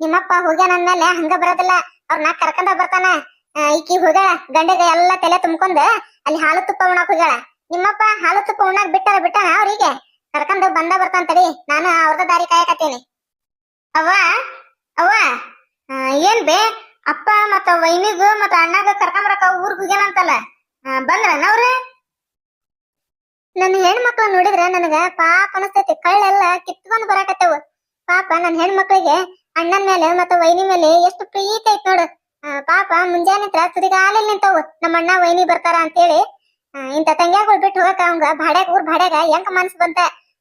ನಿಮ್ಮಪ್ಪ ಹೋಗ್ಯಾನ ಅಂದ್ಮೇಲೆ ಹಂಗ ಬರೋದಿಲ್ಲ. ಅವ್ರನ್ನ ಕರ್ಕೊಂಡ ಬರ್ತಾನ. ಈಕಿ ಹೋಗ್ಯಾಳ ಗಂಡಗ ಎಲ್ಲಾ ತಲೆ ತುಂಬ್ಕೊಂಡ್ ಅಲ್ಲಿ ಹಾಲು ತುಪ್ಪ ಉಣಾಕ್ ಹೋಗ್ಯಾಳ. ನಿಮ್ಮಪ್ಪ ಹಾಲು ತುಪ್ಪ ಉಣ್ಣಾಕ್ ಬಿಟ್ಟಾರ ಬಿಟ್ಟಾನ ಅವ್ರಿಗೆ? ಕರ್ಕೊಂಡ್ ಬಂದ ಬರ್ತಾನ ತಡಿ, ನಾನು ಅವ್ರದ ದಾರಿ ಕಾಯಕತ್ತೇನಿ. ಅವ್ವ ಅವ್ವ ಏನ್ ಬೇ, ಅಪ್ಪ ಮತ್ತ ವೈನಿಗೂ ಮತ್ತ ಅಣ್ಣಗ ಕರ್ಕೊಂಬರಕ ಊರ್ಗ್ ಹೋಗ್ಯಾನಂತಲ್ಲ ಬಂದ್ರ ಅವ್ರು ನನ್ನ ಹೆಣ್ಮಕ್ಳು ನೋಡಿದ್ರ ನನಗ ಪಾಪ ಅನಸ್ತೈತಿ. ಕಳ್ಳೆಲ್ಲ ಕಿತ್ಕೊಂಡ್ ಬರಾಕತ್ತವ. ಪಾಪ ನನ್ನ ಹೆಣ್ಮಕ್ಳಿಗೆ ಅಣ್ಣನ ಮೇಲೆ ಮತ್ತೆ ವೈನಿ ಮೇಲೆ ಎಷ್ಟು ಪ್ರೀತಿ ಐತ್ ನೋಡು. ಪಾಪ ಮುಂಜಾನೆ ಹತ್ರ ತುದಿಗಾಲಲ್ಲಿ ನಿಂತವು. ನಮ್ಮ ಅಣ್ಣ ವೈನಿ ಬರ್ತಾರ ಅಂತೇಳಿ. ಇಂತ ತಂಗ್ಯಾಗಳು ಬಿಟ್ಟು ಹೋಗಕ ಅವಂಗ ಭಾಡ್ಯಾಗ ಊರ್ ಭಾಡ್ಯಾಗ ಹೆಂಗ ಮನ್ಸ್ ಬಂತ?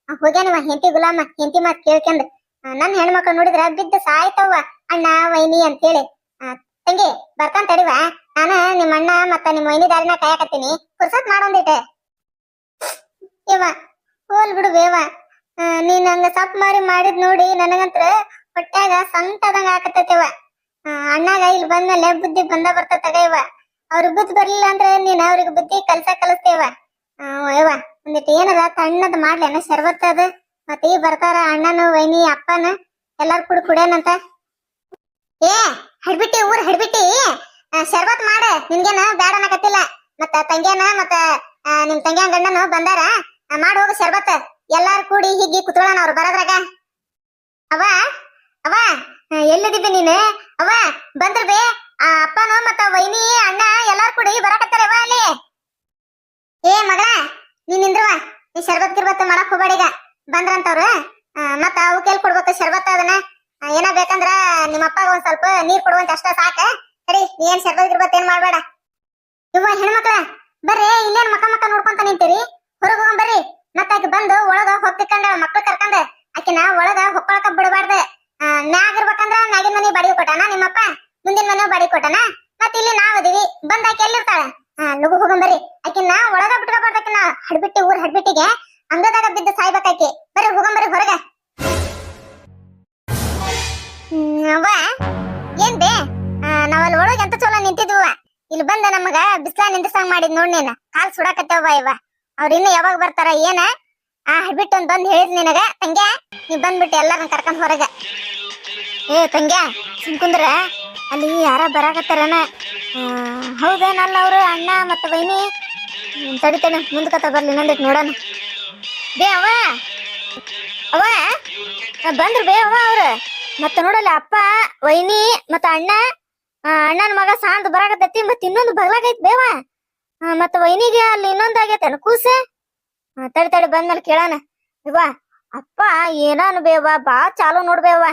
ಹೋಗ್ಯಾನವ ಹೆಂತಿ ಗುಲಾಮ ಹೆಂತಿ ಮಾತ್ ಕೇಳ್ಕೊಂಡ್ ನನ್ ಹೆಣ್ಮಕ್ಳು ನೋಡಿದ್ರ ಬಿದ್ದ ಸಾಯ್ತವ್ವ ಅಣ್ಣ ವೈನಿ ಅಂತೇಳಿ. ಆ, ತಂಗಿ ಬರ್ತಾನ ತಡಿವ ನಾನ ನಿಮ್ಮ ಅಣ್ಣ ಮತ್ತ ನಿಮ್ಮ ವೈನಿ ದಾರಿನ ಕಾಯಕತ್ತೀನಿ. ಪುರ್ಸತ್ ಮಾಡೊಂದಿಟ್ಟೆ. ಇವ ಹೋಲ್ ಬಿಡು ಬೇವ. ನೀನ್ ಹಂಗ ಸಪ್ ಮಾರಿ ಮಾಡಿದ್ ನೋಡಿ ನನಗಂತ್ರ ಹೊಟ್ಯಾಗ ಸಂತದಂಗ ಆಕತ್ತೈತಿವ ಅಣ್ಣಾಗ ಇಲ್ಲಿ ಬಂದ್ಮೇಲೆ ಬುದ್ಧಿ ಬಂದ ಬರ್ತದ ಇವ ಅವ್ರ ಬುದ್ಧಿ ಬರ್ಲಿಲ್ಲ ಅಂದ್ರೆ ನೀನ್ ಅವ್ರಿಗೆ ಬುದ್ಧಿ ಕಲ್ಸ ಕಲಿಸ್ತೇವ ಇವ ಒಂದಿಟ್ಟು ಏನದ ತಣ್ಣದ ಮಾಡ್ಲೇನ, ಶರ್ಬತ್ ಅದ ಮತ್ತೆ ಈ ಬರ್ತಾರ ಅಣ್ಣನು, ವೈನಿ, ಅಪ್ಪನ, ಎಲ್ಲಾರು ಕುಡ್ ಕುಡ್ಯಾನಂತ. ಏ, ಹಡ್ಬಿಟ್ಟಿ, ಊರ್ ಹಡ್ಬಿಟ್ಟಿ ಶರ್ಬತ್ ಮಾಡ, ನಿನ್ಗೇನ ಬ್ಯಾಡ ಅನ್ನಕತ್ತಿಲ್ಲ. ಮತ್ತ ತಂಗ್ಯಾನ, ಮತ್ತ ನಿಮ್ ತಂಗ್ಯಾನ ಗಂಡನು ಬಂದಾರ ಮಾಡ ಹೋಗು ಶರ್ಬತ್. ಎಲ್ಲಾರು ಕೂಡಿ ಹಿಗ್ಗಿ ಕುತ್ಕೊಳ್ಳೋಣ ಅವ್ರು ಬರೋದ್ರಾಗ. ಅವ ಅವ ಎಲ್ಲಿದ್ದೀವಿ ನೀನು? ಅವ ಬಂದ್ರ ಆ ಅಪ್ಪನು ಮತ್ತ ವೈನಿ, ಅಣ್ಣ ಎಲ್ಲಾರು ಕೂಡಿ ಬರಕತ್ತಾರೆ ಅವ ಅಲ್ಲಿ? ಏ ಮಗಳ, ನೀನ್ ನಿಂದ್ರವ ಈ ಶರ್ಬತ್ ಗಿರ್ಬತ್ ಮಾಡಕ್ ಹೋಗ್ಬೇಡೀಗ ಬಂದ್ರಂತವ್ರು. ಮತ್ತ ಅವು ಕೇಳಿ ಕೊಡ್ಬೇಕು ಶರ್ಬತ್ ಅದನ್ನ. ಏನ ಬೇಕಂದ್ರ ನಿಮ್ಮಪ್ಪ ಒಂದ್ ಸ್ವಲ್ಪ ನೀರ್ ಕೊಡುವಂತ ಅಷ್ಟ ಸಾಕ. ಸರಿ ಏನ್ ಶರ್ಬತ್ ಗಿರ್ಬತ್ ಏನ್ ಮಾಡ್ಬೇಡ. ಇವ್ವ ಹೆಣ್ಮಕ್ಳ, ಬರ್ರಿ, ಇಲ್ಲೇನ್ ಮಕ್ಕ ಮಕ್ಕ ನೋಡ್ಕೊಂತ ನಿಂತೀರಿ? ಹೊರಗ್ ಹೋಗಂಬರ್ರಿ ಮತ್ತ ಆಕೆ ಬಂದು ಒಳಗ ಹೊತ್ತಿಕೊಂಡ ಮಕ್ಳು ಕರ್ಕೊಂಡ ಆಕಿನ ಒಳಗ ಹೊಕ್ಕೊಳಕ ಬಿಡಬಾರ್ದ. ಮ್ಯಾಗ ಇರ್ಬೇಕಂದ್ರ ಮ್ಯಾಗಿನ ಮನೆ ಬಾಡಿಗೆ ಕೊಟ್ಟಾನ ನಿಮ್ಮಪ್ಪ? ಮುಂದಿನ ಮನೆ ಬಾಡಿಗೆ ಕೊಟ್ಟಾನ? ಮತ್ತ ಇಲ್ಲಿ ನಾವ್ ಅದೀವಿ. ಬಂದ ಆಕೆ ಎಲ್ಲಿರ್ತಾಳ ಲಗು ಹೋಗಂ ಬರ್ರಿ. ಆಕಿನ ಒಳಗ ಬಿಟ್ಕೋಬಾರ್ದ ಆಕಿನ ಹಡ್ಬಿಟ್ಟಿ, ಊರ್ ಹಡ್ಬಿಟ್ಟಿಗೆ ಅಂಗದಾಗ ಬಿದ್ದು ಸಾಯ್ಬೇಕಾಕಿ ಬರ್ರಿ ಹೋಗಂಬರಿ ಹೊರಗ. ಅವ್ವ, ಏನ್ ಬೇ? ನಾವಲ್ಲಿ ಒಳಗೆ ಎಂತ ಚಲೋ ನಿಂತಿದ್ವ ಇಲ್ಲಿ ಬಂದ ನಮಗ ಬಿಸ್ಲಾ ನಿಂದ್ರಸಂಗ್ ಮಾಡಿದ್ ನೋಡ್ ನೀನ್. ಕಾಲ್ ಸುಡಾಕತ್ತೇವ ಇವ. ಅವ್ರ ಇನ್ನು ಯಾವಾಗ ಬರ್ತಾರ, ಏನ? ಆ ಹಡ್ಬಿಟ್ಟು ಒಂದ್ ಬಂದು ಹೇಳಿದ್ ನಿನಗ, ತಂಗ್ಯ? ನೀ ಬಂದ್ಬಿಟ್ಟು ಎಲ್ಲರನ್ನು ಕರ್ಕೊಂಡ್ ಹೊರಗ. ಏ, ತಂಗ್ಯ ಸುಮ್ಕುಂದ್ರ ಅಲ್ಲಿ ಯಾರ ಬರಾಕತ್ತಾರನ? ಹೌದೇನಲ್ಲ ಅವರು, ಅಣ್ಣ ಮತ್ತು ಬೈನಿ ತಡಿತೇನೆ ತಡಿ ಕತ್ತ ಬರ್ಲಿ ಇನ್ನೊಂದಿಟ್ ನೋಡೋಣ. ಬೇ ಅವ ಅವ ಬಂದ್ರು ಬೇ ಅವ ಅವ್ರ. ಮತ್ತೆ ನೋಡಲ್ಲ ಅಪ್ಪ, ವೈನಿ ಮತ್ತೆ ಅಣ್ಣ ಅಣ್ಣನ ಮಗ ಸಾಂದ್ ಬರಾಕತ್ತೈತಿ, ಮತ್ತೆ ಇನ್ನೊಂದು ಬಗ್ಲಾಗೈತ್ ಬೇವ ಮತ್ತೆ ವೈನಿಗೆ ಅಲ್ಲಿ ಇನ್ನೊಂದ್ ಆಗೈತೆ ಕೂಸೆ? ತಡಿ ತಡಿ, ಬಂದ್ಮೇಲೆ ಕೇಳಾನ. ಇವ ಅಪ್ಪ ಏನಾನು ಬೇವ ಬಾ, ಚಾಲು ನೋಡ್ಬೇವ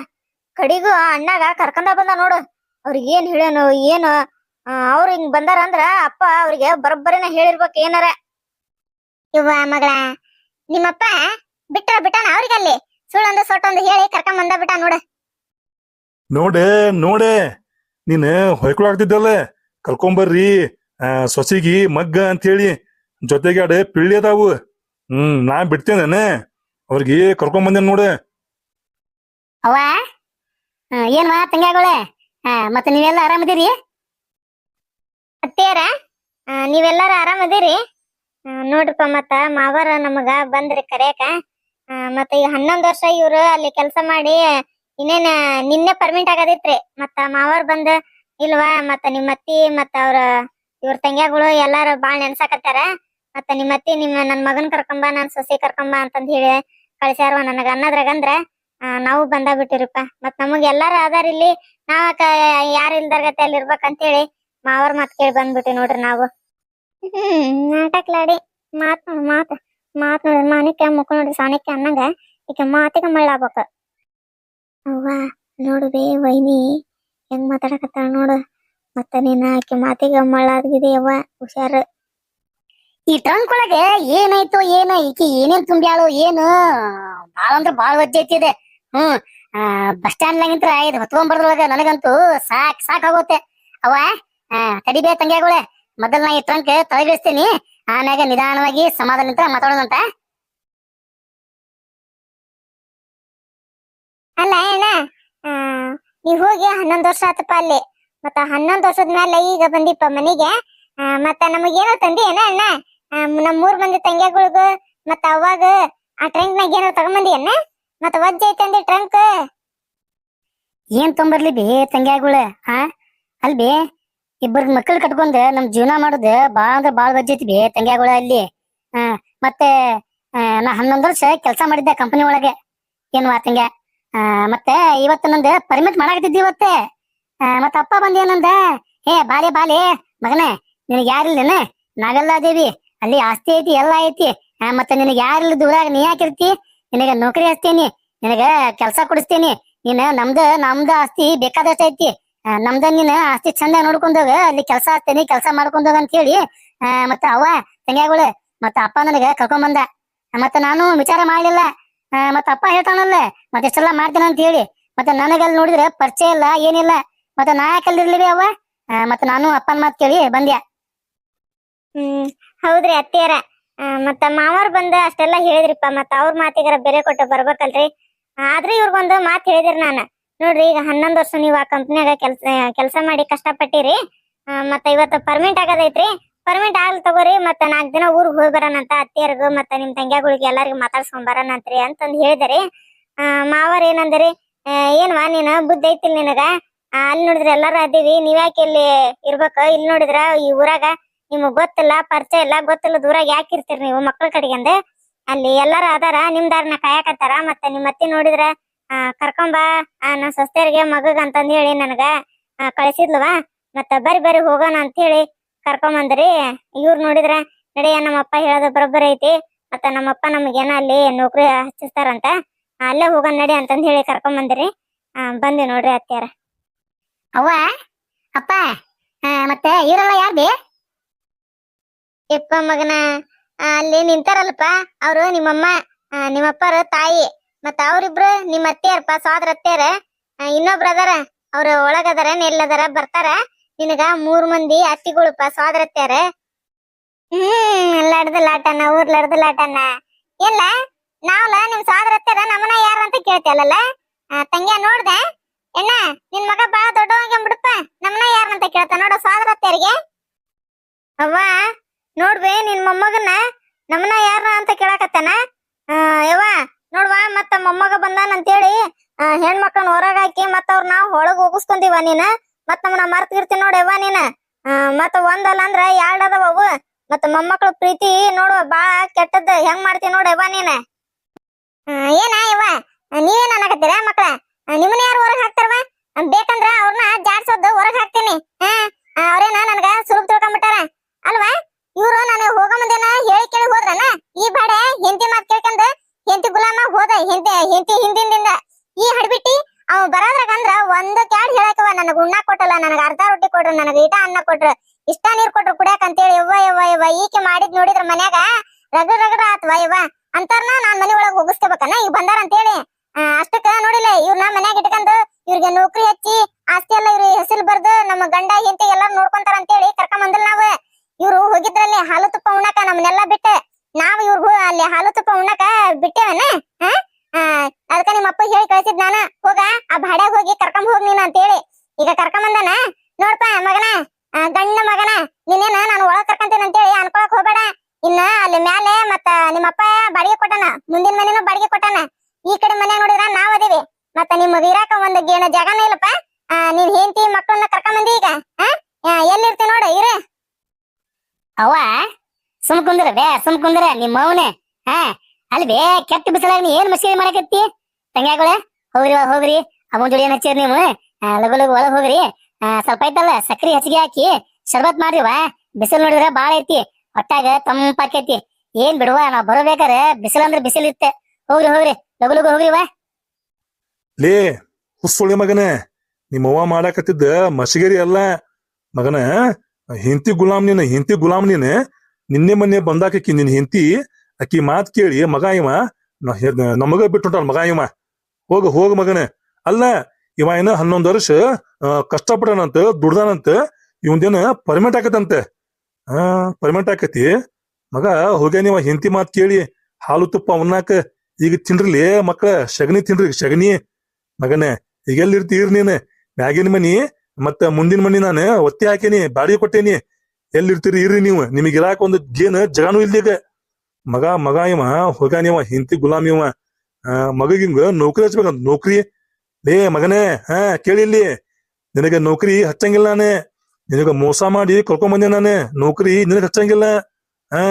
ಕಡಿಗೂ ಅಣ್ಣಾಗ ಕರ್ಕೊಂಡ ಬಂದ ನೋಡು. ಅವ್ರಿಗೆ ಏನ್ ಹೇಳ್ಯಾನು, ಏನು ಅವ್ರ ಹಿಂಗ್ ಬಂದಾರ ಅಂದ್ರ ಅಪ್ಪ ಅವ್ರಿಗೆ ಬರೋಬ್ಬರಿನ ಹೇಳಿರ್ಬೇಕು ಏನಾರ. ಇವ ಮಗಳ, ನಿಮ್ಮಪ್ಪ ಬಿಟ್ಟ ಬಿಟ್ಟಾನ ಅವ್ರಿಗೆ ಅಲ್ಲಿ ಸುಳ್ಳೊಂದು ಸೊಟ್ಟೊಂದು ಹೇಳಿ ಕರ್ಕೊಂಡ್ ಬಂದ ಬಿಟ್ಟ ನೋಡು. ನೋಡೆ ನೋಡೆ, ನೀನ್ ಹೊಯ್ಕೊಳಾಗ್ತಿದ್ದಲ್ಲ. ಕರ್ಕೊಂಬರ್ರಿ ಸೊಸಿಗಿ, ಮಗ್ಗ ಅಂತೇಳಿ. ಜೊತೆಗೆ ಅಡೆ ಪಿಳ್ಳಿ ಅದಾವು. ಹ್ಮ್ ನಾ ಬಿಡ್ತೇನೆ ಅವ್ರಿಗೆ ಕರ್ಕೊಂಬಂದೇನ್ ನೋಡ. ಅವ್ವ? ಆ, ಏನ್ವಾ ತಂಗ್ಯಾಗಳೇ? ಮತ್ತೆ ನೀವೆಲ್ಲ ಆರಾಮದಿರಿ ಅತ್ತೇರ ನೀವೆಲ್ಲಾರ ಆರಾಮದಿರಿ ನೋಡ್ರಿಪ್ಪ ಮತ್ತ ಮಾವಾರ ನಮಗ ಬಂದ್ರಿ ಕರೆಯಕ. ಮತ್ತ ಈಗ ಹನ್ನೊಂದ್ ವರ್ಷ ಇವ್ರು ಅಲ್ಲಿ ಕೆಲಸ ಮಾಡಿ ಇನ್ನೇನ ನಿನ್ನೆ ಪರ್ಮಿಟ್ ಆಗದಿತ್ರಿ. ಮತ್ತ ಮಾವಾರ ಬಂದ ಇಲ್ವಾ? ಮತ್ತ ನಿಮ್ಮ ಅತ್ತಿ ಮತ್ತ ಅವ್ರ ಇವ್ರ ತಂಗ್ಯಾಗಳು ಎಲ್ಲಾರು ಬಾಳ್ ನೆನ್ಸಾಕತ್ತಾರ. ಮತ್ತ ನಿಮ್ಮ ಅತ್ತಿ ನಿಮ್ಮ ನನ್ ಮಗನ್ ಕರ್ಕೊಂಬ ನನ್ ಸೊಸೆ ಕರ್ಕೊಂಬ ಅಂತಂದ್ ಹೇಳಿ ಕಳ್ಸ್ಯಾರವ ನನಗ. ಅನ್ನದ್ರಾಗಂದ್ರ ನಾವು ಬಂದ ಬಿಟ್ಟಿರಪ್ಪ ಮತ್ ನಮಗ್ ಎಲ್ಲಾರು ಅದಾರ ಇಲ್ಲಿ. ನಾವ್ ಯಾರ ಇಲ್ದರ್ಗತೆ ಅಲ್ಲಿ ಇರ್ಬೇಕಂತೇಳಿ ಮಾವರ್ ಮಾತ್ ಕೇಳಿ ಬಂದ್ಬಿಟ್ಟಿ ನೋಡ್ರಿ ನಾವು. ಹ್ಮ್ ನಾಟಕ್ಲಾಡಿ ಮಾತ್ ನೋಡ್, ಮಾತ್ ಮಾತ್ ನೋಡ್ರಿ ಮಾಣಿಕ್ಯ ಮುಖ ನೋಡ್ರಿ, ಸಾಣಿಕ್ಯ ಅನ್ನಂಗ. ಈಗ ಮಾತಿಗೆ ಮಳ್ಳಾಗ್ಬೇಕ ಅವ್ವ, ನೋಡು ವೈನಿ, ಹೆಂಗ್ ಮಾತಾಡಕತ್ತಾಳ ನೋಡು. ಮತ್ತ ನೀನ್ ಆಕೆ ಮಾತಿಗೆ ಮಳ್ಳಾದ್ಗಿದೆ ಅವ್ವ, ಹುಷಾರ್. ಈ ಟ್ರಂಕ್ ಒಳಗೆ ಏನಾಯ್ತು, ಏನ, ಈಕಿ ಏನೇನ್ ತುಂಬ್ಯಾಳು, ಏನು? ಬಾಳ ಅಂದ್ರ ಬಾಳ ವಜ್ಜೆ ಐತಿದೆ ಹ್ಮ್. ಬಸ್ ಸ್ಟ್ಯಾಂಡ್ ಲಾಗಿಂತ್ರ ಇದು ಹೊತ್ಕೊಂಡ್ಬರ್ದ್ರೊಳಗ ನನಗಂತೂ ಸಾಕ್ ಸಾಕ್ ಆಗುತ್ತೆ ಅವ ತಡಿಬೇ ತಂಗ್ಯಾಗುಳೆ. ಮೊದಲ್ ನಾ ಈ ಟ್ರಂಕ್ ತಳಗಿಳಿಸ್ತೀನಿ. ಆಮ್ಯಾಗ ನಿಧಾನವಾಗಿ ಸಮಾಧಾನದಿಂದ ಮಾತಾಡೋದಂತ ಅಲ್ಲ, ಅಣ್ಣ ನೀವ್ ಹೋಗಿ ಹನ್ನೊಂದ್ ವರ್ಷ ಆತಪ್ಪ ಅಲ್ಲಿ. ಮತ್ತ ಹನ್ನೊಂದ್ ವರ್ಷದ ಮೇಲೆ ಈಗ ಬಂದಿಪ್ಪ ಮನೆಗೆ. ಮತ್ತ ನಮಗೇನೋ ತಂದಿ ಅಣ್ಣ? ಆ, ನಮ್ ಮೂರ್ ಮಂದಿ ತಂಗ್ಯಾಗಳಿಗೂ ಮತ್ತ ಅವಾಗ ಆ ಟ್ರಂಕ್ ನಾಗ ಏನಾರ ತಗೊಂಬಂದಿಯನ್ನ ಮತ್ತ ವಜ್ಜ ಐತಂದಿ ಟ್ರಂಕ್ ಏನ್ ತೊಂಬರ್ಲಿ ಬಿ ತಂಗ್ಯಾಗುಳ ಹಾ? ಅಲ್ಬಿ ಇಬ್ಬರು ಮಕ್ಕಳು ಕಟ್ಕೊಂಡ್ ನಮ್ ಜೀವನ ಮಾಡೋದು ಬಾಳ ಅಂದ್ರ ಬಾಳ ಬಜ್ಜೈತಿ ಬಿ ತಂಗ್ಯಾಗುಳ ಅಲ್ಲಿ. ಹಾ ಮತ್ತೆ ನಾ ಹನ್ನೊಂದು ವರ್ಷ ಕೆಲಸ ಮಾಡಿದ್ದೆ ಕಂಪನಿ ಒಳಗೆ. ಏನ್ ತಂಗ್ಯ ಆ, ಮತ್ತೆ ಇವತ್ತು ನಂದು ಪರ್ಮಿಟ್ ಮಾಡಾಕತ್ತಿದ್ದಿ ಇವತ್ತೆ. ಮತ್ತ ಅಪ್ಪ ಬಂದ ಏನಂದ ಹೇ ಬಾಲೆ ಬಾಲೆ ಮಗನೇ ನಿನಗೆ ಯಾರಿಲ್ಲೇನ? ನಾವೆಲ್ಲ ಅದೇವಿ. ಅಲ್ಲಿ ಆಸ್ತಿ ಐತಿ ಎಲ್ಲ ಐತಿ. ಮತ್ತೆ ನಿನಗೆ ಯಾರಿಲ್ಲ ದೂರಾಗ ನೀ ಯಾಕಿರ್ತಿ ನಿನಗೆ ನೌಕರಿ ಹಚ್ತೀನಿ ನಿನಗ ಕೆಲಸ ಕೊಡಿಸ್ತೀನಿ. ನೀನ್ ನಮ್ದ ನಮ್ದ ಆಸ್ತಿ ಬೇಕಾದಷ್ಟು ಐತಿ. ನಮ್ದ ನೀನ್ ಆಸ್ತಿ ಚಂದ ನೋಡ್ಕೊಂಡೋಗ ಅಲ್ಲಿ ಕೆಲಸ ಹಚ್ತೇನಿ ಕೆಲಸ ಮಾಡ್ಕೊಂಡೋಗ ಅಂತ ಹೇಳಿ ಮತ್ತ ಅವ್ವ ತಂಗ್ಯಾಗಳು ಮತ್ತ ಅಪ್ಪ ನನಗ ಕರ್ಕೊಂಡ್ ಬಂದ ಆ, ಮತ್ತ ನಾನು ವಿಚಾರ ಮಾಡ್ಲಿಲ್ಲ. ಮತ್ತ ಅಪ್ಪ ಹೇಳ್ತಾನಲ್ಲ ಮತ್ತೆ ಇಷ್ಟೆಲ್ಲ ಮಾಡ್ತೇನೆ ಅಂತ ಹೇಳಿ ಮತ್ತೆ ನನಗಲ್ಲಿ ನೋಡಿದ್ರೆ ಪರಿಚಯ ಇಲ್ಲ ಏನಿಲ್ಲ. ಮತ್ತೆ ನಾ ಯಾಕಲ್ಲಿರ್ಲಿವಿ ಅವ್ವ? ಆ, ಮತ್ತೆ ನಾನು ಅಪ್ಪನ ಮಾತು ಕೇಳಿ ಬಂದ್ಯಾ ಹ್ಮ್. ಹೌದ್ರಿ ಅತ್ತಿಯರ. ಮತ್ತ ಮಾವರ್ ಬಂದ ಅಷ್ಟೆಲ್ಲ ಹೇಳಿದ್ರಿಪ್ಪ, ಮತ್ತ ಅವ್ರ ಮಾತಿಗಾರ ಬೆಲೆ ಕೊಟ್ಟು ಬರ್ಬೇಕಲ್ರಿ. ಆದ್ರೆ ಇವ್ರಿಗೊಂದು ಮಾತ್ ಹೇಳಿದ್ರಿ ನಾನು. ನೋಡ್ರಿ, ಈಗ ಹನ್ನೊಂದ್ ವರ್ಷ ನೀವ್ ಆ ಕಂಪ್ನಿಯಾಗ ಕೆಲ್ಸ, ಕೆಲಸ ಮಾಡಿ ಕಷ್ಟಪಟ್ಟಿರಿ. ಪಟ್ಟಿರಿ ಮತ್ತ ಇವತ್ತು ಪರ್ಮಿಂಟ್ ಆಗದೈತ್ರಿ. ಪರ್ಮಿಟ್ ಆಗ್ಲಿ ತಗೋರಿ, ಮತ್ತ ನಾಲ್ಕ್ ದಿನ ಊರ್ಗ್ ಹೋಗಿ ಬರೋಣಂತ ಅತ್ತಿಯರ್ಗು, ಮತ್ತ ನಿಮ್ ತಂಗ್ಯಾಗಳಿಗೆ ಎಲ್ಲಾರಿಗೂ ಮಾತಾಡ್ಸ್ಕೊಂಡ್ ಬರೋಣಂತ್ರಿ ಅಂತಂದ್ ಹೇಳಿದ್ರಿ. ಆ, ಮಾವರ್ ಏನಂದ್ರಿ ಏನ್ವಾ ನೀನ್, ಬುದ್ಧಿ ಐತಿಲ್ ನಿನಗ? ಅಲ್ಲಿ ನೋಡಿದ್ರೆ ಎಲ್ಲಾರು ಅದೀವಿ, ನೀವ್ಯಾಕೆ ಇಲ್ಲಿ ಇರ್ಬೇಕು? ಇಲ್ಲಿ ನೋಡಿದ್ರ ಈ ಊರಾಗ ನಿಮಗ್ ಗೊತ್ತಿಲ್ಲ, ಪರಿಚಯ ಇಲ್ಲ, ಗೊತ್ತಿಲ್ಲ ದೂರ ಯಾಕೆ ಇರ್ತೀರಿ ನೀವು ಮಕ್ಳ ಕಡೆಗಂದ ಅಲ್ಲಿ ಎಲ್ಲಾರು ಅದಾರ, ನಿಮ್ ದಾರಿನ ಕಾಯಕತ್ತಾರ, ಮತ್ತೆ ನಿಮ್ ಅತ್ತಿ ನೋಡಿದ್ರ, ಆ ಕರ್ಕೊಂಬ ಆ, ನನ್ ಸಸ್ತೆಯರಿಗೆ ಮಗಗ್ ಅಂತಂದ್ ಹೇಳಿ ನನಗ ಕಳಿಸಿದ್ಲವಾ. ಮತ್ತ ಬರಿ ಬರಿ ಹೋಗೋಣ ಅಂತ ಹೇಳಿ ಕರ್ಕೊಂಬಂದ್ರಿ ಇವ್ರು ನೋಡಿದ್ರ ನಡೆಯ ನಮ್ಮಪ್ಪ ಹೇಳೋದು ಬರೋಬ್ಬರ ಐತಿ. ಮತ್ತ ನಮ್ಮಪ್ಪ ನಮಗೇನ ಅಲ್ಲಿ ನೌಕರಿ ಹಚ್ಚಿಸ್ತಾರಂತ ಅಲ್ಲೇ ಹೋಗೋಣ ನಡಿ ಅಂತಂದ್ ಹೇಳಿ ಕರ್ಕೊಂಬಂದ್ರಿ ಆ ಬಂದಿ ನೋಡ್ರಿ ಅತ್ತಿಯಾರ. ಅವ್ವ, ಅಪ್ಪ ಮತ್ತೆ ಇವರೆಲ್ಲ ಯಾರ್ ಬಿ ಯಪ್ಪ ಮಗನ ಅಲ್ಲಿ ನಿಂತಾರಲ್ಪ ಅವ್ರು ನಿಮ್ಮಮ್ಮ ನಿಮ್ಮಪ್ಪರ ತಾಯಿ, ಮತ್ತ ಅವ್ರಿಬ್ರು ನಿಮ್ಮ ಅತ್ತೆಯರ್ಪ ಸೋದರ ಅತ್ತೆಯರ ಇನ್ನೊಬ್ರ ಅದಾರ, ಅವ್ರ ಒಳಗದಾರ, ನೆಲ್ಲದಾರ, ಬರ್ತಾರ. ನಿನಗ ಮೂರ್ ಮಂದಿ ಅತ್ತಿಗಳಪ್ಪ ಸೋದರ ಅತ್ತೆಯರ. ಹ್ಮ್ ಲಡ್ದ ಲಾಟನ ಊರ್ ಲಡ್ದ ಲಾಟನ ಇಲ್ಲ ನಾವ್ಲ ನಿಮ್ ಸೋದರ ಅತ್ತೆರ ನಮ್ಮನ ಯಾರು ಅಂತ ಕೇಳ್ತಿಯಲ್ಲ ತಂಗ್ಯ ನೋಡ್ದೆ? ಎಣ್ಣ ನಿನ್ ಮಗ ಬಾಳ ದೊಡ್ಡವಂಗೆ ಬಿಡಪ್ಪ ನಮ್ಮನ ಯಾರಂತ ಕೇಳ್ತ ನೋಡ ಸೋದರ ಅತ್ತೆಯರಿಗೆ. ಅವ್ವ ನೋಡ್ಬೇ ನಿನ್ ಮೊಮ್ಮಗನ ನಮ್ಮನ ಯಾರ ಅಂತ ಕೇಳಾಕತ್ತಾನ? ಯವ್ವ ನೋಡ್ವಾ ಮತ್ತ ಮೊಮ್ಮಗ ಬಂದಾನ ಅಂತೇಳಿ ಆ, ಹೆಣ್ಮಕ್ಳನ್ನ ಹೊರಗ ಹಾಕಿ ಮತ್ತ ಅವ್ರ ನಾವ್ ಒಳಗ್ ಹೋಗಿಸ್ಕೊಂದಿವ ನೀನ? ಮತ್ತ ನಮ್ಮನ್ನ ಮರ್ತಿರ್ತಿ ನೋಡ್ ಯವ್ವ ನೀನ. ಮತ್ತ ಒಂದಲ್ಲ ಅಂದ್ರ ಎರಡ್ ಅದಾವ ಅವು. ಮತ್ತ ಮೊಮ್ಮಕ್ಳ ಪ್ರೀತಿ ನೋಡುವ ಬಾಳ ಕೆಟ್ಟದ್ ಹೆಂಗ್ ಮಾಡ್ತಿ ನೋಡ್ ಯವ್ವ ನೀನ. ಏನ ಇವ ನೀವೇನ ಅನ್ನಕತ್ತೀರ ಮಕ್ಳ? ನಿಮ್ಮನ್ನ ಯಾರು ಹೊರಗ್ ಹಾಕ್ತಾರವ ಬೇಕಂದ್ರ ಅವ್ರನ್ನ ಜಾಡ್ಸೋದು ಹೊರಗ್ ಹಾಕ್ತೀನಿ. ಅವ್ರೇನ ನನ್ಗ ಸುಲಭ ತಿಳ್ಕೊಂಬಿಟ್ಟಾರ? ಅಲ್ವಾ? ಇವ್ರು ನಾನು ಹೋಗೋ ಮುಂದೆನ ಹೇಳಿ ಕೇಳಿ ಹೋದ್ರನ? ಈ ಬಾಡೆ ಹೆಂಡತಿ ಮಾತು ಕೇಳ್ಕೊಂಡ್ ಹೆಂಡತಿ ಗುಲಾಮ ಹೋದ ಹೆಂಡತಿ ಹೆಂಡತಿ ಹಿಂದಿಂದಿಂದ. ಈ ಹಡ್ಬಿಟ್ಟಿ ಅವ್ ಬರೋದ್ರಾಗ ಅಂದ್ರ ಒಂದ್ ಕ್ಯಾಡ್ ಹೇಳಕವ, ನನಗ ಉಣ್ಣ ಕೊಟ್ಟಲ್ಲ, ನನಗ ಅರ್ಧ ರೊಟ್ಟಿ ಕೊಟ್ರು, ನನಗ ಇಟ ಅನ್ನ ಕೊಟ್ರ, ಇಷ್ಟ ನೀರ್ ಕೊಟ್ರು ಕುಡಿಯಾಕ ಅಂತೇಳಿ ಯವ್ವ ಯವ್ವ ಯವ್ವ, ಈಕೆ ಮಾಡಿದ್ ನೋಡಿದ್ರ ಮನ್ಯಾಗ ರಗಡ್ ರಗಡ ಆತ್ವ ಯವ್ವ. ಅಂತಾರ್ನ ನಾನ್ ಮನಿಯೊಳಗ್ ಒಳಗ್ ಹೋಗಿಸ್ಕೋಬೇಕನ? ಈಗ ಬಂದಾರ ಅಂತೇಳಿ. ಅಷ್ಟಕ್ಕ ನೋಡಿಲ್ಲ ಇವ್ರನ್ನ ಮನ್ಯಾಗ ಇಟ್ಕೊಂಡು ಇವ್ರಿಗೆ ನೌಕರಿ ಹಚ್ಚಿ, ಆಸ್ತಿ ಎಲ್ಲ ಇವ್ರ ಹೆಸರು ಬರ್ದು ನಮ್ಮ ಗಂಡ ಹೆಂತಿ ಎಲ್ಲಾರು ನೋಡ್ಕೊಂತಾರ ಅಂತೇಳಿ ಕರ್ಕೊಂಡ್ ಬಂದಿಲ್ಲ ನಾವ್. ಇವ್ರು ಹೋಗಿದ್ರಲ್ಲಿ ಹಾಲು ತುಪ್ಪ ಉಣ್ಣಾಕ ನಮ್ನೆಲ್ಲ ಬಿಟ್ಟು. ನಾವ್ ಇವ್ರಿಗೂ ಅಲ್ಲಿ ಹಾಲು ತುಪ್ಪ ಉಣ್ಣಾಕ ಬಿಟ್ಟೇವನ? ಅದಕ್ಕ ನಿಮ್ಮ ಅಪ್ಪ ಹೇಳಿ ಕಳ್ಸಿದ್ ನಾನ. ಹೋಗ, ಆ ಭಾಡ್ಯಾಗ ಹೋಗಿ ಕರ್ಕೊಂಡ್ ಹೋಗ್ ನೀನ್ ಅಂತೇಳಿ. ಈಗ ಕರ್ಕೊಂಡ್ ಬಂದಾನ? ನೋಡ್ಪ, ಮಗನ ಗಂಡ ಮಗನ ನಿನ್ನೇನ ನಾನು ಒಳಗ್ ಕರ್ಕೊಂತೀನಿ ಅಂತೇಳಿ ಅನ್ಕೊಳಕ್ ಹೋಗ್ಬೇಡ. ಇನ್ನ ಅಲ್ಲಿ ಮ್ಯಾಲೆ ಮತ್ತ ನಿಮ್ಮಪ್ಪ ಬಾಡಿಗೆ ಕೊಟ್ಟನ, ಮುಂದಿನ ಮನೇನೂ ಬಾಡಿಗೆ ಕೊಟ್ಟನ. ಈ ಕಡೆ ಮನೆ ನೋಡಿದ್ರ ನಾವ್ ಅದೇವಿ. ಮತ್ತ ನಿಮ್ ಇರಾಕ ಒಂದ್ ಗೇಣ ಜಾಗನ ಇಲ್ಲಪ್ಪ. ನೀನ್ ಹೆಂಡತಿ ಮಕ್ಕಳನ್ನ ಕರ್ಕೊಂಡ್ ಬಂದಿ ಈಗ? ಎಲ್ಲಿರ್ತಿ ನೋಡಿ, ಇರ. ಅವ್ವ, ಸುಮ್ ಕುಂದ್ರ, ಬೇ, ಸುಮ್ ಕುಂದ್ರ, ನಿಮ್ಮ ಅವನೇ, ಹಾ, ಅಲ್ಲಿ ಬೇ, ಕೆಟ್ಟ ಬಿಸಿಲಾಗ ನೀ ಏನ್ ಮಸೀದಿ ಮಾಡಕತ್ತಿ? ತಂಗ್ಯಾಗಳ, ಹೋಗ್ರಿ ಹೋಗ್ರಿ. ಅವನ್ ಜೋಡಿ ಏನ್ ಹಚ್ಚಿರಿ ನೀವು? ಲಗು ಲಗು ಒಳಗ್ ಹೋಗ್ರಿ. ಸ್ವಲ್ಪ ಐತಲ್ಲ, ಸಕ್ರಿ ಹೆಚ್ಚಿಗೆ ಹಾಕಿ ಶರ್ಬತ್ ಮಾಡ್ರಿವ ಬಿಸಿಲು ನೋಡಿದ್ರೆ ಬಾಳ ಐತಿ ಹೊಟ್ಟಾಗ ತಂಪಾಕೈತಿ ಏನ್ ಬಿಡುವ, ನಾವ್ ಬರಬೇಕಾರ ಬಿಸಿಲು ಅಂದ್ರೆ ಬಿಸಿಲು ಇತ್ತೆ. ಹೋಗ್ರಿ ಹೋಗ್ರಿ. ಲಗು ಲಗು ಹೋಗ್ರಿವ ಲೇ ಹುಸ್ಸುಳಿ ಮಗನೇ ನಿಮ್ಮವ್ವ ಮಾಡಾಕತ್ತಿದ್ದ ಮಸಿಗೇರಿ ಅಲ್ಲ. ಮಗನ ಹಿಂತಿ ಗುಲಾಮ್ ನೀನು ಹೆಂಡತಿ ಗುಲಾಮ್ ನೀನು ನಿನ್ನೆ ಮೊನ್ನೆ ಬಂದಾಕಿ ನಿನ್ ಹೆಂಡತಿ ಅಕ್ಕಿ ಮಾತು ಕೇಳಿ ಮಗ ಇವ ನಮಗ ಬಿಟ್ಟುಂಟಾನ ಮಗ ಇವ. ಹೋಗ ಹೋಗ ಮಗನ. ಅಲ್ಲ ಇವ ಏನ ಹನ್ನೊಂದು ವರ್ಷ ಆ, ಕಷ್ಟಪಡನಂತ ದುಡ್ದಾನಂತ ಇವಂದೇನ ಪರ್ಮೆಂಟ್ ಆಕತಂತೆ ಹಾ ಪರ್ಮೆಂಟ್ ಆಕತಿ ಮಗ ಹೋಗ್ಯಾನಿವ ಹೆಂಡತಿ ಮಾತು ಕೇಳಿ ಹಾಲು ತುಪ್ಪ ಉಣ್ಣಾಕ ಈಗ ತಿನ್ರಿಲಿ ಮಕ್ಕಳ ಶಗನಿ ತಿನ್ರಿ ಶಗನಿ ಮಗನೇ ಈಗ ಎಲ್ಲಿರ್ತೀರಿ ನೀನ್? ಮ್ಯಾಗಿನ ಮನಿ ಮತ್ತ ಮುಂದಿನ ಮನಿ ನಾನು ಒತ್ತಿ ಹಾಕೇನಿ, ಬಾಡಿಗೆ ಕೊಟ್ಟೇನಿ. ಎಲ್ಲಿರ್ತೀರಿ, ಇರ್ರಿ ನೀವು. ನಿಮಗೆ ಇರಾಕ ಒಂದು ಜೇನು ಜಗಾನು ಇಲ್ದೀಗ ಮಗ ಮಗ ಇವ ಹೋಗ್ಯಾನ ಇವ ಹಿಂತಿ ಗುಲಾಮಿ ಇವ. ಮಗಗಿಂಗ ನೌಕರಿ ಹಚ್ಬೇಕಂತ ನೌಕರಿ? ಏ ಮಗನೇ, ಹಾ ಕೇಳಿಲ್ಲಿ ನಿನಗೆ ನೌಕರಿ ಹಚ್ಚಂಗಿಲ್ಲ ನಾನೇ. ನಿನಗ ಮೋಸ ಮಾಡಿ ಕರ್ಕೊಂಡ್ ನಾನೇ. ನೌಕರಿ ನಿನಗೆ ಹಚ್ಚಂಗಿಲ್ಲ. ಹಾ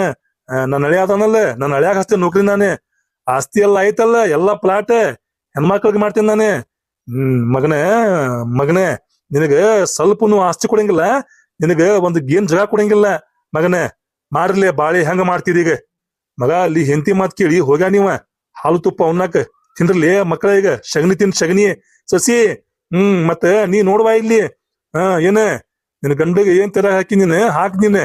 ನನ್ನ ಹಳೆ ಅದಾನಲ್ಲ ನನ್ನ ಹಳೆಯಾಗ ಹಚ್ತೇನೆ ನೌಕರಿ ನಾನೇ. ಆಸ್ತಿ ಎಲ್ಲ ಐತಲ್ಲ, ಎಲ್ಲಾ ಪ್ಲಾಟ್ ಹೆಣ್ಮಕ್ಳಿಗೆ ಮಾಡ್ತೇನೆ ನಾನೇ. ಹ್ಮ್, ಮಗನೇ ಮಗನೇ. ನಿನಗ ಸ್ವಲ್ಪನು ಆಸ್ತಿ ಕೊಡಂಗಿಲ್ಲ. ನಿನಗ ಒಂದು ಗೇನ್ ಜಗ ಕೊಡಂಗಿಲ್ಲ. ಮಗನೇ ಮಾಡ್ರಲೆ ಬಾಳೆ ಹೆಂಗ ಈಗ? ಮಗ, ಅಲ್ಲಿ ಹೆಂಡತಿ ಮಾತ್ ಕೇಳಿ ಹೋಗ್ಯಾ ನೀವ? ಹಾಲು ತುಪ್ಪ ಉನ್ನಾಕ ತಿನ್ರಲಿ ಮಕ್ಕಳ ಈಗ? ಸಗಣಿ ತಿನ್ ಸಗಣಿ ಸಸಿ, ಹ್ಮ್, ಮತ್ತ ನೀ ನೋಡ್ವಾ ಇಲ್ಲಿ? ಹಾ, ಏನ? ನಿನ್ ಗಂಡಗೆ ಏನ್ ತೆರ ಹಾಕಿ ನೀನ್? ಹಾಕ್ ನೀನ್.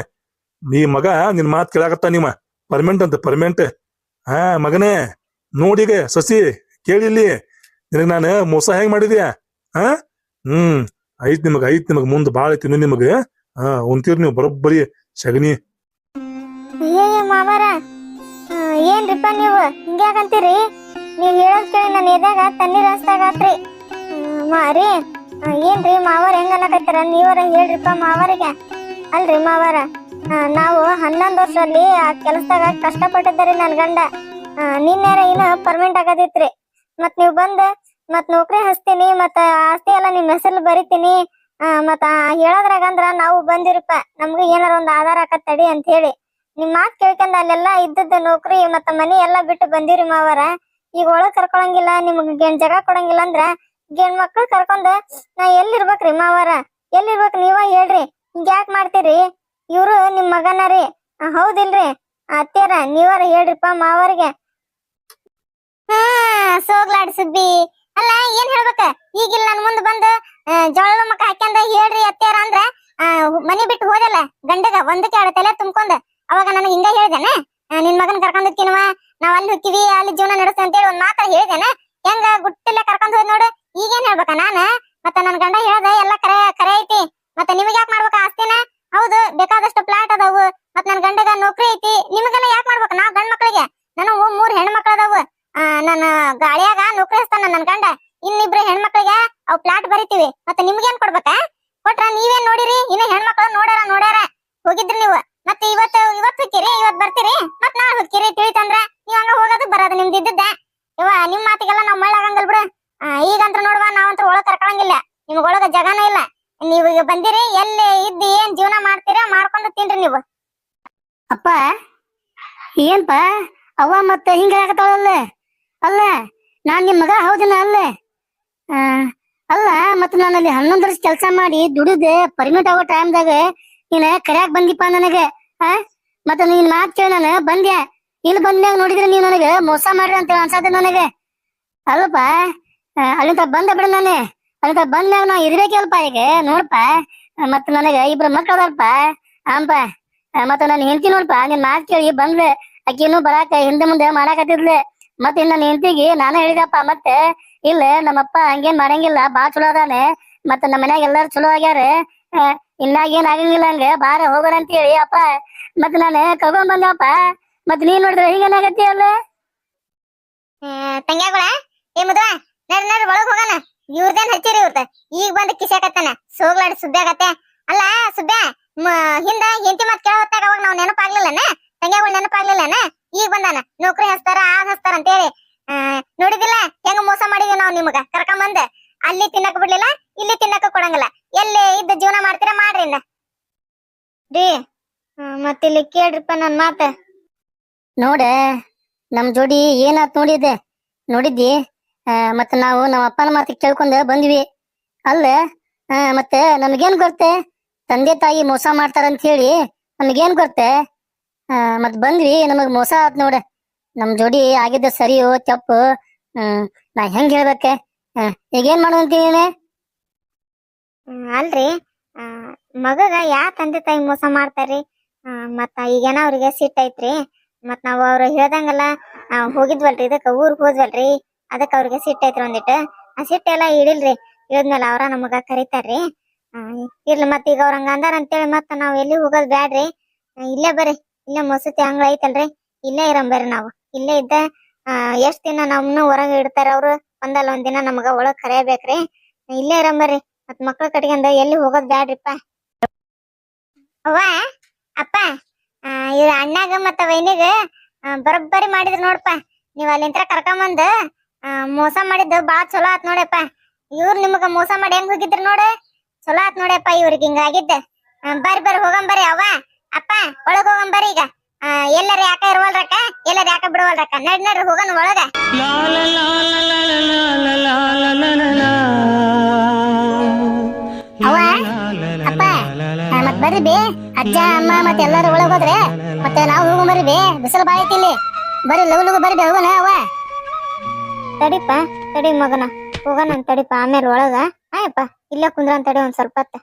ನೀ ಮಗ ನಿನ್ ಮಾತ್ ಕೇಳಾಕತ್ತ ನೀವ? ಪರ್ಮೆಂಟ್ ಅಂತ, ಪರ್ಮೆಂಟ್. ಹಾ, ಮಗನೇ ನೋಡಿಗ ಸಸಿ ಕೇಳಿಲ್ಲಿ ನಿನಗ್ ನಾನು ಮೋಸ ಹೆಂಗ್ ಮಾಡಿದ್ಯಾ? ಹ್ಮ್. ಐತ್ ನಿಮಗ ಐತ್ ನಿಮಗ ಮುಂದ್ ಬಾಳ ಐತಿ ನಿಮಗ. ಹಾ ಉಂತೀರ್ ನೀವು ಬರೋಬ್ಬರಿ ಸಗಣಿ. ಅಯ್ಯಯ್ಯ ಮಾವಾರ. ಏನ್ರಿಪ್ಪ ನೀವು? ಹಿಂಗ್ಯಾಕಂತೀರಿ ನೀವ್ ಹೇಳೋದ್ ಕೇಳಿ ನನ್ನ ಎದಾಗ ತಣ್ಣೀರ್ ಹಸ್ದಾಗಾತ್ರಿ ಮಾರಿ ಏನ್ರಿ ಮಾವಾರ ಹೆಂಗ ಅನ್ನಕತ್ತಾರ? ನೀವರ ಹೇಳ್ರಿಪ್ಪ ಮಾವಾರಿಗೆ? ಅಲ್ರಿ ಮಾವಾರ. ನಾವು ಹನ್ನೊಂದು ವರ್ಷದಲ್ಲಿ ಆ ಕೆಲಸದಾಗ ಕಷ್ಟಪಟ್ಟಿದ್ದಾರೆ ನನ್ ಗಂಡ. ನಿನ್ನೆರ ಇನ್ನ ಪರ್ಮನೆಂಟ್ ಆಗದಿತ್ರಿ. ಮತ್ ನೀವು ಬಂದ ಮತ್ ನೌಕರಿ ಹಚ್ತೀನಿ, ಮತ್ತ ಆಸ್ತಿ ಎಲ್ಲ ನಿಮ್ ಹೆಸರು ಬರಿತೀನಿ. ಮತ್ತ ಆ ಹೇಳೋದ್ರಾಗ ಅಂದ್ರ ನಾವು ಬಂದಿರಪ್ಪ, ನಮ್ಗೆ ಏನಾರ ಒಂದ್ ಆಧಾರ ಆಕತ್ತಡಿ ಅಂತ ಹೇಳಿ. ನಿಮ್ ಮಾತ್ ಕೇಳ್ಕೊಂಡ್ ಅಲ್ಲೆಲ್ಲ ಇದ್ದದ್ದು ನೌಕರಿ ಮತ್ತ ಮನಿ ಎಲ್ಲಾ ಬಿಟ್ಟು ಬಂದಿರಿ ಮಾವರ. ಈಗ ಒಳಗ್ ಕರ್ಕೊಳಂಗಿಲ್ಲ, ನಿಮ್ಗ್ ಗೇಣ್ ಜಾಗ ಕೊಡಂಗಿಲ್ಲ ಅಂದ್ರ ಗೇಣ್ ಮಕ್ಳು ಕರ್ಕೊಂಡ್ ನಾ ಎಲ್ಲಿರ್ಬೇಕ್ರಿ ಮಾವರ? ಎಲ್ಲಿರ್ಬೇಕ್ ನೀವ ಹೇಳ್ರಿ. ಹಿಂಗ್ಯಾಕ್ ಮಾಡ್ತೀರಿ? ಇವ್ರು ನಿಮ್ ಮಗನ ರೀ. ಹೌದಿಲ್ರಿ? ಅತ್ಯಾರ ನೀವಾರ ಹೇಳ್ರಿಪ್ಪ ಮಾವರಿಗೆ. ಹಾ, ಸೋಗ್ಲಾಡ್ ಸುಬ್ಬಿ. ಅಲ್ಲ, ಏನ್ ಹೇಳ್ಬೇಕ? ಈಗಿಲ್ಲ, ನನ್ ಮುಂದ್ ಬಂದು ಜೋಳ ಮಕ್ಕ ಹಾಕ್ಯಂದ ಹೇಳ್ರಿ ಅತ್ಯಾರ ಅಂದ್ರ ಮನಿ ಬಿಟ್ಟು ಹೋದಲ್ಲ, ಗಂಡಗ ಒಂದಕ್ಕೆ ಎರಡು ತಲೆ ತುಂಬ್ಕೊಂಡ್, ಅವಾಗ ನನಗೆ ಹಿಂಗ ಹೇಳ್ದೇನ ನಿನ್ ಮಗನ್ ಕರ್ಕೊಂಡ್ ಹೋಗ್ತೀನವ ನಾವ್ ಅಲ್ಲಿ ಹೋಗ್ತೀವಿ, ಅಲ್ಲಿ ಜೀವನ ನಡೆಸ್ತೀವಿ ಅಂತೇಳಿ ಒಂದ್ ಮಾತ್ರ ಹೇಳ್ದೇನ, ಹೆಂಗ ಗುಟ್ಟಲ್ಲೇ ಕರ್ಕೊಂಡ್ ಹೋದ್ ನೋಡು, ಈಗೇನ್ ಹೇಳ್ಬೇಕ ನಾನ? ಮತ್ತ ನನ್ ಗಂಡ ಹೇಳ್ದ, ಎಲ್ಲ ಕರೆ ಕರೆ ಐತಿ, ಮತ್ತ ನಿಮಗ್ ಯಾಕೆ ಮಾಡ್ಬೇಕ ಆಸ್ತಿನ? ಹೌದು, ಬೇಕಾದಷ್ಟು ಪ್ಲಾಟ್ ಅದಾವು ಮತ್ ನನ್ ಗಂಡಗ ನೌಕರಿ ಐತಿ, ನಿಮಗೆಲ್ಲ ಯಾಕೆ ಮಾಡ್ಬೇಕು ನಾವ್ ಗಂಡ್ ಮಕ್ಳಿಗೆ? ನನಗೂ ಮೂರ್ ಹೆಣ್ಣು ಮಕ್ಳು ಅದಾವು ನನ್ನ ಗಾಳಿಯಾಗ ನೌಕರಿ ನನ್ನ ನನ್ ಗಂಡ. ಇನ್ನಿಬ್ರು ಹೆಣ್ಮಕ್ಳಿಗೆ ಅವ್ ಪ್ಲಾಟ್ ಬರಿತೀವಿ. ಮತ್ತೆ ನಿಮ್ಗೇನ್ ಕೊಡ್ಬೇಕಾ? ಕೊಟ್ರ ನೀವೇನ್ ನೋಡಿರಿ? ಇನ್ನ ಹೆಣ್ಮಕ್ಳು ನೋಡ್ಯಾರ ನೋಡ್ಯಾರ. ಹೋಗಿದ್ರಿ ನೀವು. ಮತ್ತೆ ಇವತ್ತು ಇವತ್ತು ಹೋಗ್ತೀರಿ ಇವತ್ ಬರ್ತೀರಿ? ಮತ್ ನಾಳೆ ಹೋಗ್ತೀರಿ ತಿಳಿತಂದ್ರ ನೀವ್ ಹಂಗ ಹೋಗೋದು ಬರೋದು ನಿಮ್ದು ಇದ್ದದ್ದ. ಇವ ನಿಮ್ ಮಾತಿಗೆಲ್ಲ ನಾವ್ ಮಳ್ಳಾಗಂಗಲ್ ಬಿಡು. ಈಗಂತ್ರ ನೋಡುವ, ನಾವಂತ್ರ ಒಳಗ್ ಕರ್ಕೊಳಂಗಿಲ್ಲ. ನಿಮ್ಗ್ ಒಳಗ ಜಗನ ಇಲ್ಲ. ನೀವು ಈಗ ಬಂದಿರಿ, ಎಲ್ಲಿ ಇದ್ದು, ಏನ್ ಜೀವನ ಮಾಡ್ತೀರಾ, ಮಾಡ್ಕೊಂಡು ತಿನ್ರಿ ನೀವು. ಅಪ್ಪ, ಏನ್ಪ? ಅವ್ವ ಮತ್ತೆ ಹಿಂಗ ಆಗತ್ತಾವಲ್ಲ ಅಲ್ಲ, ನಾನ್ ನಿಮ್ ಮಗ ಹೌದಿನ ಅಲ್ಲ? ಅಲ್ಲ ಮತ್ತ ನಾನು ಅಲ್ಲಿ ಹನ್ನೊಂದು ವರ್ಷ ಕೆಲಸ ಮಾಡಿ ದುಡಿದೆ ಪರ್ಮಿಟ್ ಆಗೋ ಟೈಮ್ದಾಗ ನೀನ್ ಕರ್ಯಾಕ್ ಬಂದಿಪ್ಪ ನನಗೆ, ಆ? ಮತ್ತ ನೀನ್ ಮಾತ್ ಕೇಳಿ ನಾನು, ಬಂದೆ. ಇಲ್ಲಿ ಬಂದ್ಮ್ಯಾಗ ನೋಡಿದ್ರೆ ನೀವ್ ನನಗೆ ಮೋಸ ಮಾಡ್ರಿ ಅಂತ ಅನ್ಸತ್ತೆ ನನಗೆ. ಅಲ್ಲಪ್ಪ ಅಲ್ಲಿಂದ ಬಂದ ಬಿಡ ನಾನು. ಅಲ್ಲಿಂದ ಬಂದ್ಮ್ಯಾಗ ನಾ ಇರ್ಬೇಕಲ್ಪ ಈಗ ನೋಡ್ಪ ಮತ್ತ ನನಗೆ ಇಬ್ರು ಮಕ್ಳು ಅದಾರಪ್ಪ. ಆಂಪ ಮತ್ತೆ ನನ್ನ ಹೆಂಡತಿ ನೋಡ್ಪ ನಿನ್ ಮಾತ್ ಕೇಳಿ ಬಂದ್ಲೆ ಅಕ್ಕಿನೂ ಬರಾಕ ಹಿಂದೆ ಮುಂದೆ ಮಾಡಾಕತ್ತಿದ್ಲೆ. ಮತ್ತ ನನ್ನ ಹೆಂಡತಿಗೆ ನಾನು ಹೇಳಿದಪ್ಪ ಮತ್ತೆ ಇಲ್ಲ ನಮ್ಮಪ್ಪ ಹಂಗೇನ್ ಮಾಡಂಗಿಲ್ಲ ಬಾ ಚಲೋ ಅದಾನೆ. ಮತ್ತ ನಮ್ಮ ಮನ್ಯಾಗ ಎಲ್ಲಾರು ಚಲೋ ಆಗ್ಯಾರ. ಇನ್ನಾಗ ಏನ್ ಆಗಂಗಿಲ್ಲ ಹಂಗ, ಬಾರ ಹೋಗೋಣ ಅಂತ ಹೇಳಿ ಅಪ್ಪ. ಮತ್ತ ನಾನು ಕರ್ಕೊಂಡ್ ಬಂದಪ್ಪ ಮತ್ ನೀನ್ ನೋಡಿದ್ರೆ ಹಿಂಗೇನಾಗತ್ತಿ ಅಲ್ಲ? ತಂಗ್ಯಾಗಳ ಏ ಮುದ್ವ ನಡ್ ನಡ್ ಒಳಗ್ ಹೋಗೋಣ. ಇವ್ರದೇನ್ ಹಚ್ಚಿರಿ ಇವ್ರದ? ಈಗ ಬಂದ್ ಕಿಸಾಕತ್ತಾನ ಸೋಗ್ಲಾಡಿ ಸುಬ್ಬ್ಯಾಗತ್ತೆ ಅಲ್ಲ ಮ- ಹಿಂದ ಹೆಂಡತಿ ಮತ್ ಕೇಳ ಹೊತ್ತಾಗ ಅವಾಗ ನಾವ್ ನೆನಪಾಗ್ಲಿಲ್ಲನ? ತಂಗ್ಯಾಗಳು ನೆನಪಾಗ್ಲಿಲ್ಲನ? ಈಗ ಬಂದಾನ. ನೌಕರಿ ಹಚ್ತಾರ ಆಗ ಹಚ್ತಾರ ಅಂತ ಹೇಳಿ ನೋಡಿದಿಲ್ಲ? ಹೆಂಗ ಮೋಸ ಮಾಡಿದೀವಿ ನಾವು ನಿಮಗ? ಕರ್ಕೊಂಬಂದ? ಅಲ್ಲಿ ತಿನ್ನಕ್ ಬಿಡ್ಲಿಲ್ಲ, ಇಲ್ಲಿ ತಿನ್ನಕ ಕೊಡಂಗಿಲ್ಲ. ಎಲ್ಲಿ ಇದ್ದ ಜೀವನ ಮಾಡ್ತೀರಾ ಮಾಡ್ರಿ ರೀ ಮತ್ತಿಲ್ಲಿ ಕೇಳ್ರಿಪ್ಪ ನನ್ ಮಾತ. ನೋಡ, ನಮ್ ಜೋಡಿ ಏನಾತ್ ನೋಡಿದ್ದೆ? ನೋಡಿದ್ದಿ? ಮತ್ತ ನಾವು ನಮ್ಮ ಅಪ್ಪನ ಮಾತು ಕೇಳ್ಕೊಂಡ ಬಂದ್ವಿ. ಅಲ್ಲ ಮತ್ತೆ ನಮಗೇನ್ ಗೊತ್ತೆ ತಂದೆ ತಾಯಿ ಮೋಸ ಮಾಡ್ತಾರ ಅಂತ ಹೇಳಿ ನಮಗೇನ್ ಗೊತ್ತೆ ಮತ್ ಬಂದ್ರಿ ನಮಗ್ ಮೋಸ ಆತ್ ನೋಡ. ನಮ್ ಜೋಡಿ ಆಗಿದ್ದ ಸರಿಯೋ ತಪ್ಪು ನಾ ಹೆಂಗ್ ಆ, ಈಗೇನ್ ಮಾಡುವಂತೀನಿ ಅಲ್ರಿ. ಮಗಗ ಯಾ ತಂದೆ ತಾಯಿ ಮೋಸ ಮಾಡ್ತಾರ್ರಿ ಮತ್ತ ಈಗೇನ ಅವ್ರಿಗೆ ಸಿಟ್ ಐತ್ರಿ. ಮತ್ ನಾವು ಅವ್ರು ಹೇಳ್ದಂಗಲ್ಲ ಹೋಗಿದ್ವಲ್ರಿ ಇದಕ್ಕ ಊರ್ಗ್ ಹೋದ್ವಲ್ರಿ. ಅದಕ್ಕ ಅವ್ರಿಗೆ ಸಿಟ್ ಐತ್ರಿ ಒಂದಿಟ್ಟು ಆ ಸಿಟ್ ಇಡಿಲ್ರಿ ಇಳಿದ್ಮೇಲೆ ಅವ್ರ ನಮಗ ಕರೀತಾರ್ರಿ. ಇರ್ಲಿ ಮತ್ ಈಗ ಅವ್ರ ಹಂಗ ಅಂದಾರ ಅಂತೇಳಿ ಮತ್ತ ನಾವ್ ಎಲ್ಲಿ ಹೋಗೋದ್ ಬ್ಯಾಡ್ರಿ. ಇಲ್ಲೇ ಬರ್ರಿ. ಇಲ್ಲೇ ಮಸೂತಿ ಅಂಗಳ ಐತಲ್ರಿ? ಇಲ್ಲೇ ಇರಂ ಬರ್ರಿ ನಾವು. ಇಲ್ಲೇ ಇದ್ದ ಆ, ಎಷ್ಟ್ ದಿನ ನಮ್ನು ಹೊರಗೆ ಇಡ್ತಾರ ಅವ್ರು? ಒಂದಲ್ಲ ಒಂದ್ ದಿನ ನಮಗ ಒಳಗ್ ಕರೆಯಬೇಕ್ರಿ. ಇಲ್ಲೇ ಇರಂ ಬರ್ರಿ. ಮತ್ ಮಕ್ಳ ಕಟ್ಕೊಂಡ ಎಲ್ಲಿ ಹೋಗೋದ್ ಬ್ಯಾಡ್ರಿಪ್ಪ. ಅವ್ವ ಅಪ್ಪ ಆ, ಇವ್ರ ಅಣ್ಣಾಗ ಮತ್ತ ವೈನಿಗ ಆ, ಬರೋಬ್ಬರಿ ಮಾಡಿದ್ರಿ ನೋಡಪ್ಪ. ನೀವ್ ಅಲ್ಲಿಂತ್ರ ಕರ್ಕೊಂಬಂದ್ ಆ, ಮೋಸ ಮಾಡಿದ್ದು ಬಾಳ ಚಲೋ ಆತ್ ನೋಡಪ್ಪ. ಇವ್ರು ನಿಮಗ ಮೋಸ ಮಾಡಿ ಹೆಂಗ್ ಹೋಗಿದ್ರಿ ನೋಡ? ಚಲೋ ಆತ್ ನೋಡಪ್ಪ ಇವ್ರಿಗೆ ಹಿಂಗಾಗಿದ್ದ ಆ, ಬರ್ರಿ ಬರ್ರಿ ಹೋಗಂಬರ್ರಿ ಅವ್ವ. ಅಪ್ಪ ಒಳಗ್ ಹೋಗಂಬರ್ರಿ ಈಗ ಎಲ್ಲರ ಯಾಕ ಇರುವಲ್ರಕ್ಕ ಎಲ್ಲರ ಯಾಕ ಬಿಡುವಲ್ರಕ್ಕ ನಡ್ ನಡ್ರಿ ಹೋಗನ್ ಒಳಗ ಅವ ಅಪ್ಪ ಮತ್ ಬರ್ರಿ ಬೇ ಅಜ್ಜ ಅಮ್ಮ ಮತ್ತೆ ಎಲ್ಲಾರು ಒಳಗ್ ಹೋದ್ರೆ ಮತ್ತೆ ನಾವು ಹೋಗೋ ಬರ್ರಿ ಬೇ ಬಿಸಿಲು ಬಾಳ ಐತಿ ಇಲ್ಲಿ ಬರ್ರಿ ಲಗು ಲಗು ಬರ್ರಿ ಹೋಗೋಣ ಅವ್ವ ತಡಿಪ್ಪ ತಡಿ ಮಗನ ಹೋಗೋಣ ತಡಿಪ ಆಮೇಲೆ ಒಳಗ ಆಯಪ್ಪ ಇಲ್ಲೇ ಕುಂದ್ರ ತಡಿ ಒಂದ್ ಸ್ವಲ್ಪ ಹೊತ್ತ